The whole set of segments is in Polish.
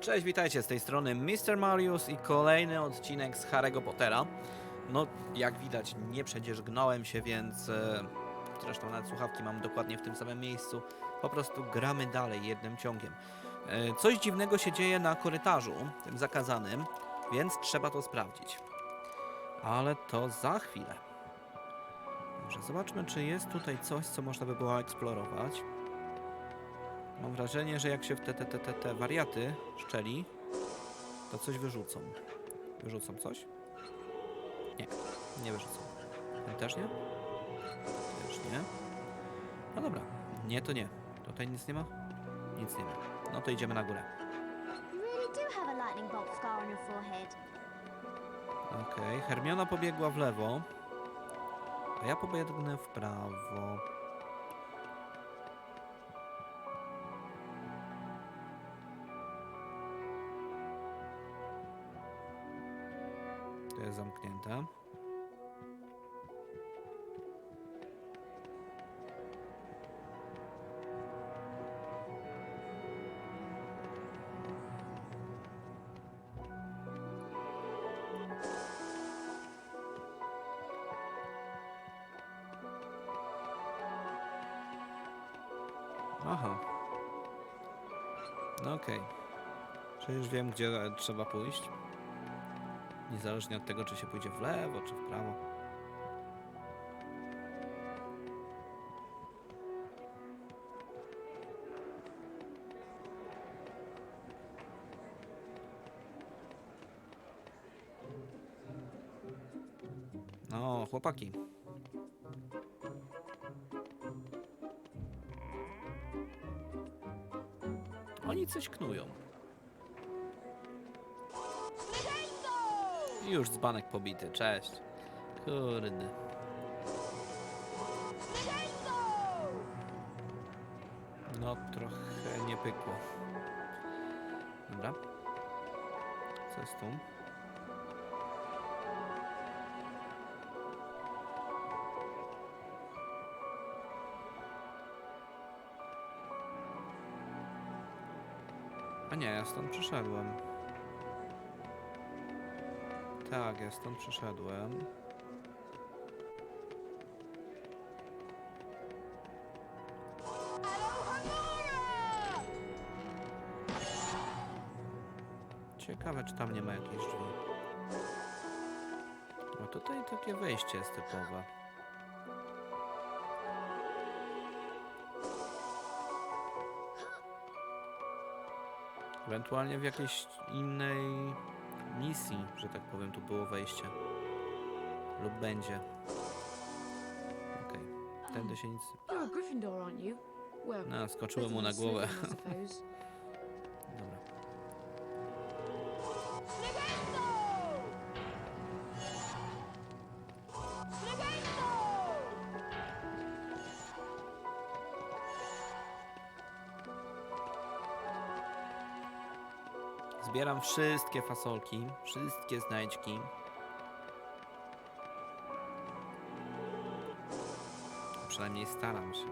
Cześć, witajcie z tej strony Mr. Marius i kolejny odcinek z Harry'ego Pottera. No, jak widać, nie przedzierzgnąłem się, więc e, zresztą nawet słuchawki mam dokładnie w tym samym miejscu. Po prostu gramy dalej jednym ciągiem. E, coś dziwnego się dzieje na korytarzu, tym zakazanym, więc trzeba to sprawdzić. Ale to za chwilę. Dobrze, zobaczmy, czy jest tutaj coś, co można by było eksplorować. Mam wrażenie, że jak się w te, te, te, te, te wariaty szczeli, to coś wyrzucą. Wyrzucą coś? Nie, nie wyrzucą. Ten też nie? Też nie. No dobra, nie to nie. Tutaj nic nie ma? Nic nie ma. No to idziemy na górę. Okej, Hermiona pobiegła w lewo, a ja pobiegnę w prawo. Jest zamknięte. Aha. No okej. Czy już wiem, gdzie trzeba pójść? Niezależnie od tego, czy się pójdzie w lewo, czy w prawo. No, chłopaki. Oni coś knują. Już dzbanek pobity, cześć. Kurde. No, trochę nie pykło. Dobra. Co jest tu? A nie, ja stąd przyszedłem. Tak, ja stąd przyszedłem. Ciekawe, czy tam nie ma jakichś drzwi. No tutaj takie wejście jest typowe. Ewentualnie w jakiejś innej misji, że tak powiem, tu było wejście. Lub będzie. Okej. Tędy się nic... No, skoczyłem mu na głowę. Zbieram wszystkie fasolki, wszystkie znajdźki. Przynajmniej staram się.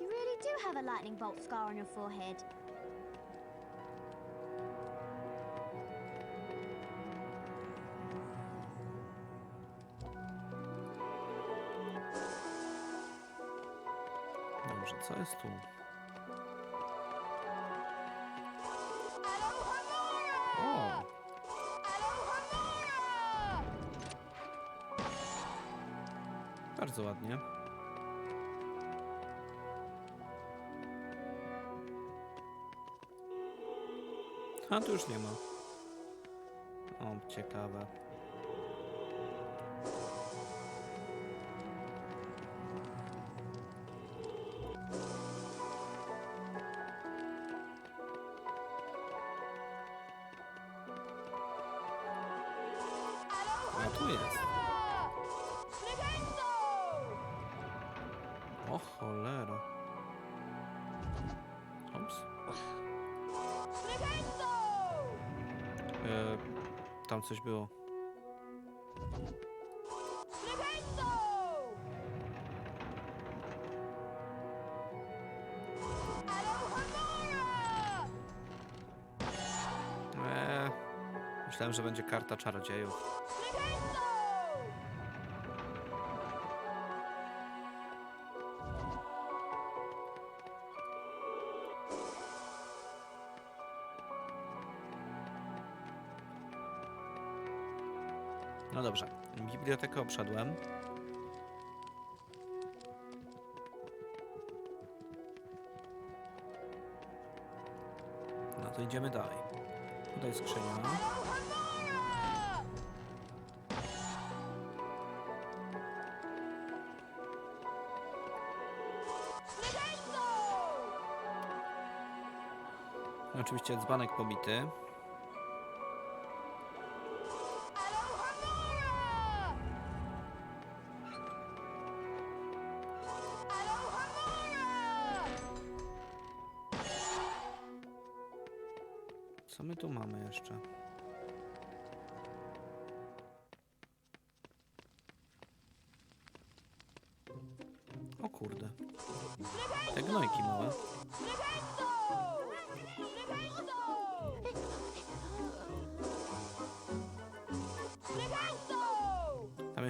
You really do have a lightning bolt scar on your forehead. Dobrze, co jest tu? O! Bardzo ładnie. A tu już nie ma. O, ciekawe. coś było. Eee, myślałem, że będzie karta czarodziejów. Bibliotekę obszedłem. No to idziemy dalej. Tutaj skrzynia. Oczywiście dzbanek pobity.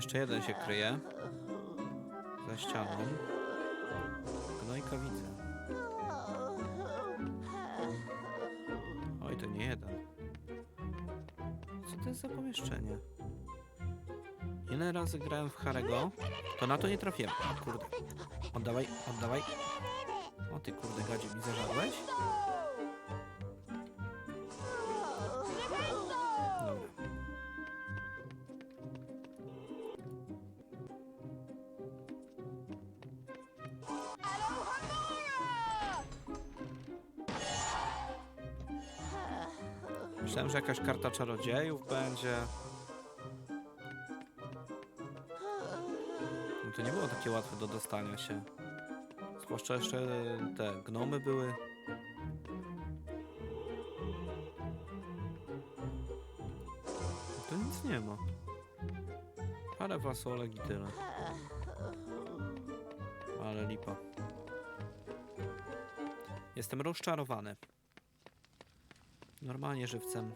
Jeszcze jeden się kryje. Za ścianą. Gnojka widzę. Oj, to nie jeden. Co to jest za pomieszczenie? Ile razy grałem w Harego, to na to nie trafiłem. Kurde. Oddawaj, oddawaj. O ty kurde gadzie, mi zażarłeś? Myślałem, że jakaś karta czarodziejów będzie. No to nie było takie łatwe do dostania się. Zwłaszcza jeszcze te gnomy były. Tu nic nie ma. Parę fasolek i tyle. Ale lipa. Jestem rozczarowany. Normalnie żywcem.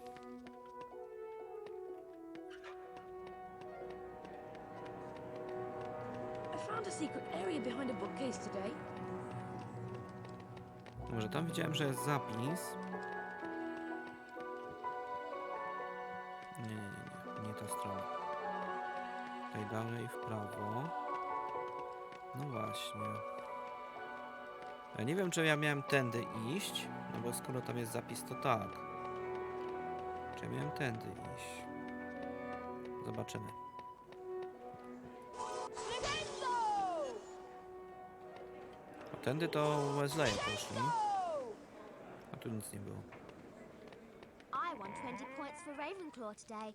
Może tam widziałem, że jest zapis. Nie, nie, nie, nie. Nie ta strona. Tutaj dalej w prawo. No właśnie. Ja nie wiem, czy ja miałem tędy iść, no bo skoro tam jest zapis, to tak. Czy ja miałem tędy iść? Zobaczymy. O, tędy to Wesley poszli. A tu nic nie było. I won 20 points for Ravenclaw today.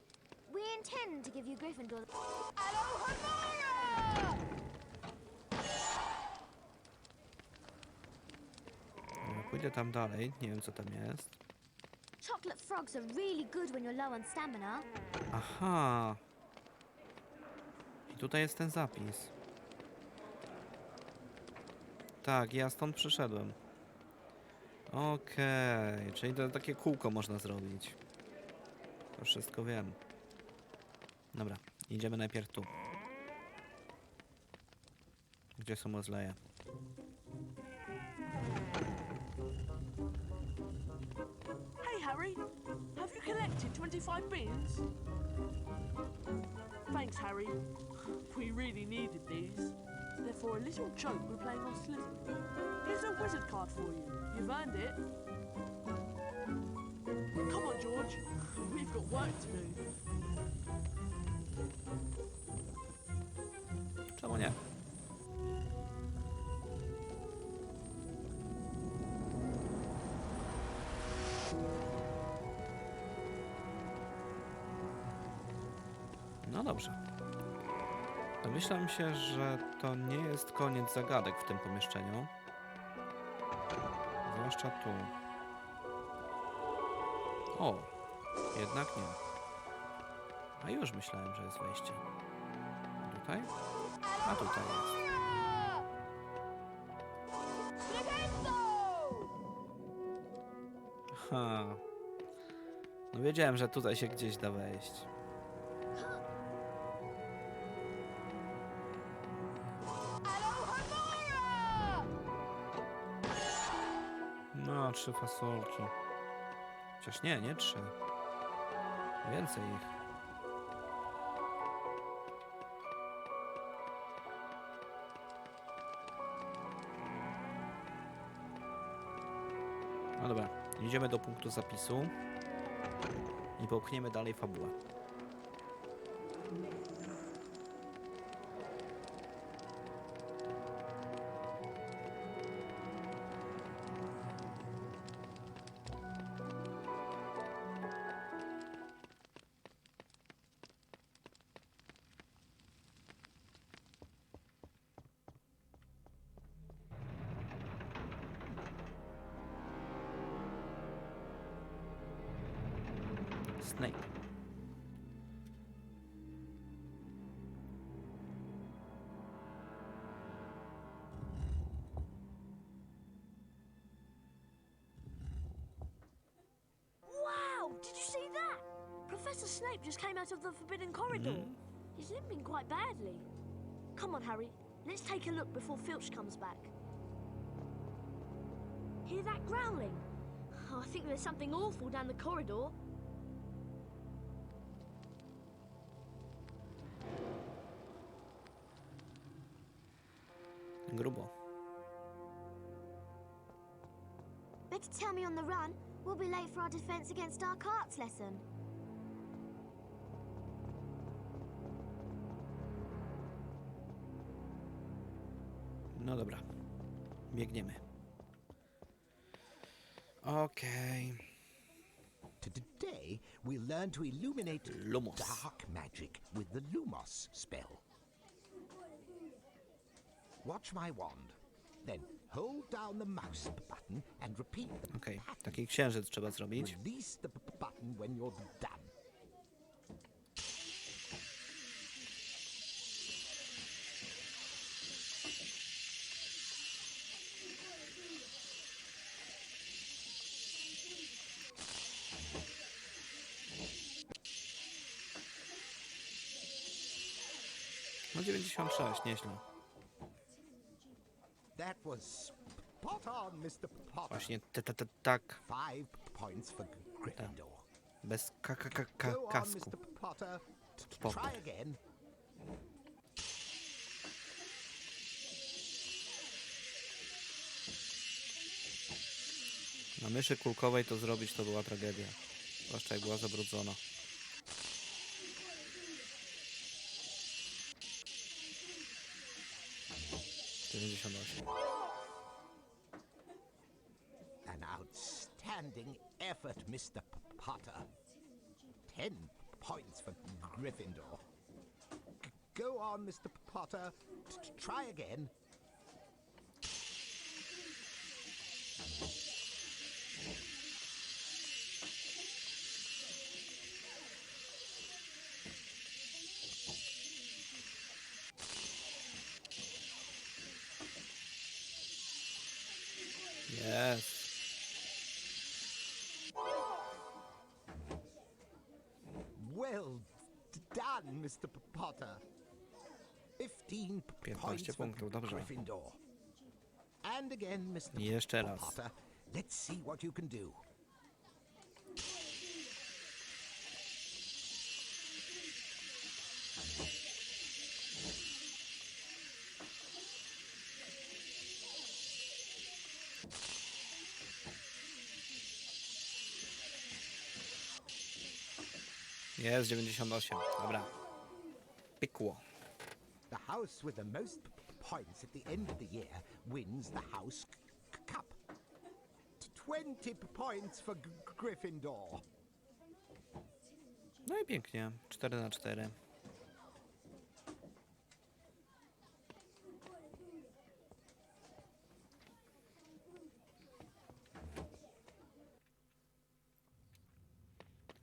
We intend to give you Gryffindor. Dobra, Pójdę tam dalej, nie wiem co tam jest. Chocolate frogs are really good when you're low on stamina. Aha. I tutaj jest ten zapis. Tak, ja stąd przyszedłem. Okej, czyli to takie kółko można zrobić. To wszystko wiem. Dobra, idziemy najpierw tu. Gdzie są Wesleye? Have you collected 25 beans? Thanks Harry, we really needed these. They're for a little joke we're playing on Slytherin. Here's a wizard card for you. You've earned it. Come on George, we've got work to do. No dobrze. Domyślam się, że to nie jest koniec zagadek w tym pomieszczeniu. Zwłaszcza tu. O, jednak nie. A już myślałem, że jest wejście. Tutaj? A tutaj jest. Ha. No Wiedziałem, że tutaj się gdzieś da wejść. Trzy fasolki. Chociaż nie, nie trzy. Więcej ich. No dobra, idziemy do punktu zapisu i popchniemy dalej fabułę. Professor Snape just came out of the Forbidden Corridor. Mm-hmm. He's limping quite badly. Come on, Harry. Let's take a look before Filch comes back. Hear that growling? Oh, I think there's something awful down the corridor. Grubo. Better tell me on the run. We'll be late for our defense against dark arts lesson. No dobra. Biegniemy. Okej. Today, we'll learn to illuminate Lumos. dark magic with the Lumos spell. Watch my wand. Then hold down the mouse button and repeat the pattern. taki księżyc trzeba zrobić. Release the button when you're done. No 96, nieźle. That was spot on, Mr. Potter. Właśnie te, te, te, tak, Five points for Gryffindor. bez ka, ka, ka, ka, Go on, kasku. Mr. Potter. T- t- Potter. Try again. Na myszy kulkowej to zrobić to była tragedia. Zwłaszcza jak była zabrudzona. An outstanding effort, Mr. P- Potter. Ten points for Gryffindor. G- go on, Mr. P- Potter. T- try again. 15 points for punktów, dobrze. Gryffindor. And again, Mr. I jeszcze raz. Potter. Let's see what you can do. Jest 98. Dobra. Pykło. The house with the most points at the end of the year wins the house cup. T- Twenty p- points for Gryffindor. No i pięknie. 4 na 4.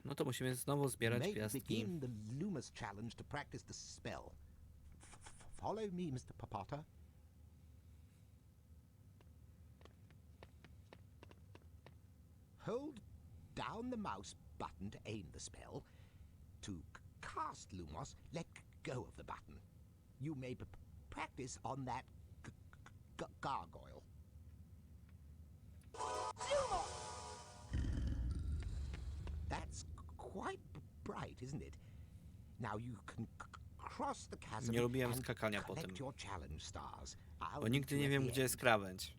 No to musimy znowu zbierać gwiazdki. begin the Loomis challenge to practice the spell. Follow me, Mr. Papata. Hold down the mouse button to aim the spell. To cast Lumos, let go of the button. You may p- practice on that gargoyle. That's quite bright, isn't it? Now you can Nie lubiłem skakania po tym. Bo nigdy nie wiem, gdzie jest krawędź.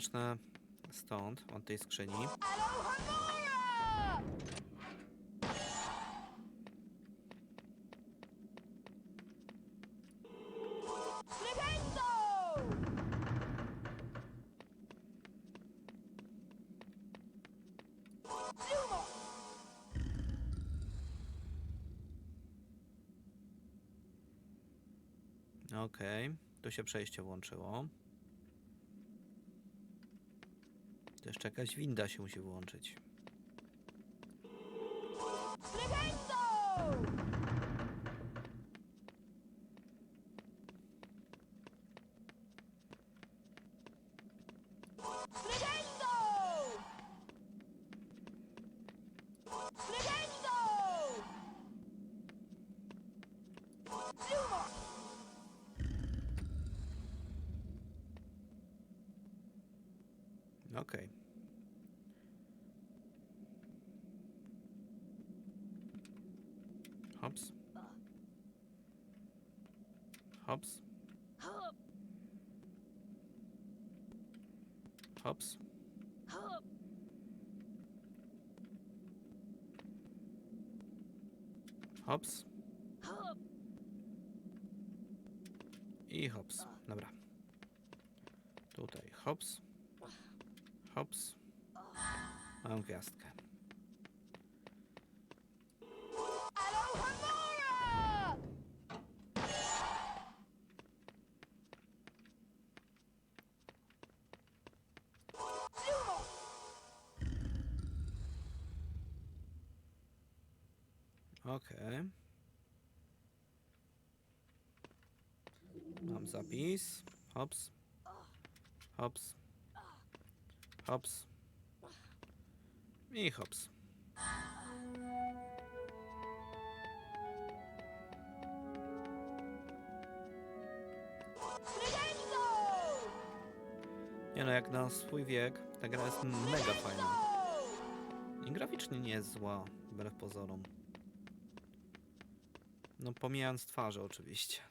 Zacznę stąd, od tej skrzyni. Okej, tu się przejście włączyło. To jeszcze jakaś winda się musi włączyć. Okej. Hops. Hops. Hops. Hops. I hops. Dobra. Tutaj hops. Hops. Mam gwiazdkę. Zapis. Hops. Hops. Hops. I hops. Nie no, jak na swój wiek, ta gra jest mega fajna. I graficznie nie jest zła, wbrew pozorom. No pomijając twarze oczywiście.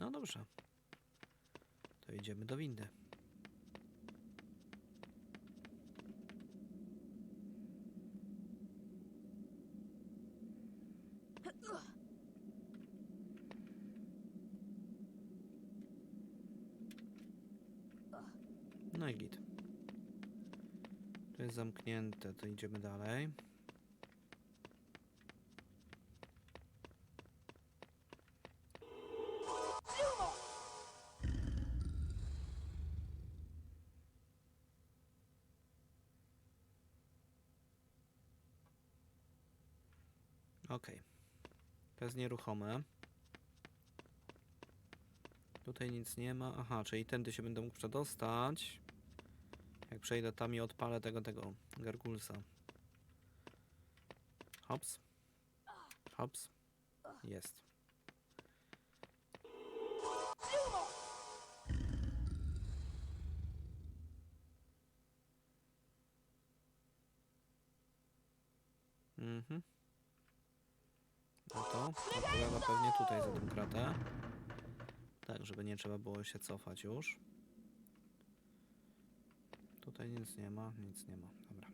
No dobrze. To idziemy do windy. No i git. To jest zamknięte, to idziemy dalej. Okej. To jest nieruchome. Tutaj nic nie ma. Aha, czyli tędy się będę mógł przedostać. Jak przejdę tam i odpalę tego, tego gargulsa. Hops. Hops. Jest. Mhm. Pewnie tutaj za tą kratę. Tak, żeby nie trzeba było się cofać już. Tutaj nic nie ma, nic nie ma. Dobra.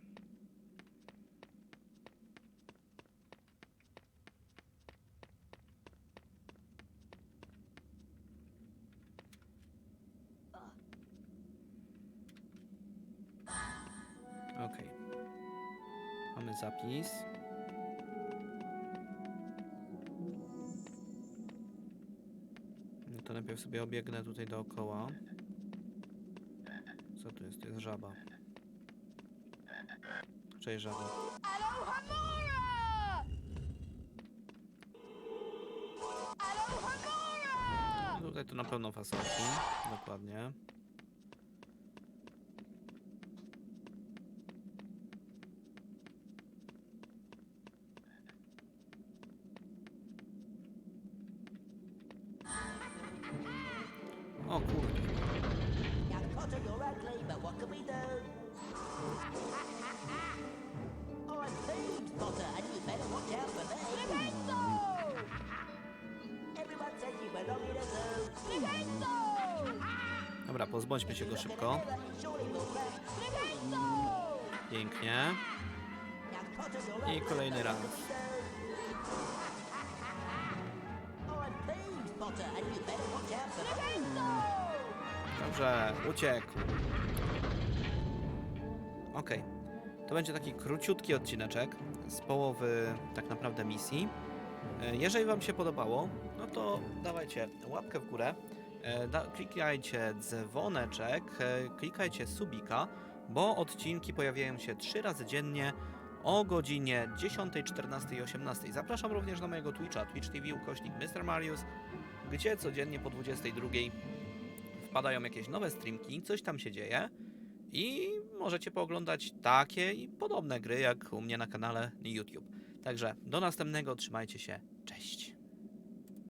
Okej. Mamy zapis. Najpierw sobie obiegnę tutaj dookoła. Co tu jest? To jest żaba. Cześć żaba. Tutaj to na pewno fasolki. Dokładnie. Ugly, but what can we do? I'm Potter, and you better watch out for me. Everyone says you belong in a zoo. Dobra, pozbądźmy się go szybko. Pięknie. I kolejny raz. Dobrze, uciekł. Okej. To będzie taki króciutki odcineczek z połowy tak naprawdę misji. E, Jeżeli Wam się podobało, no to dawajcie łapkę w górę, e, klikajcie dzwoneczek, e, klikajcie subika, bo odcinki pojawiają się trzy razy dziennie o godzinie 10, 14 i 18. Zapraszam również na mojego Twitcha, Twitch TV ukośnik Mr. Marius, gdzie codziennie po 22 wpadają jakieś nowe streamki, coś tam się dzieje i możecie pooglądać takie i podobne gry jak u mnie na kanale YouTube. Także do następnego, trzymajcie się, cześć.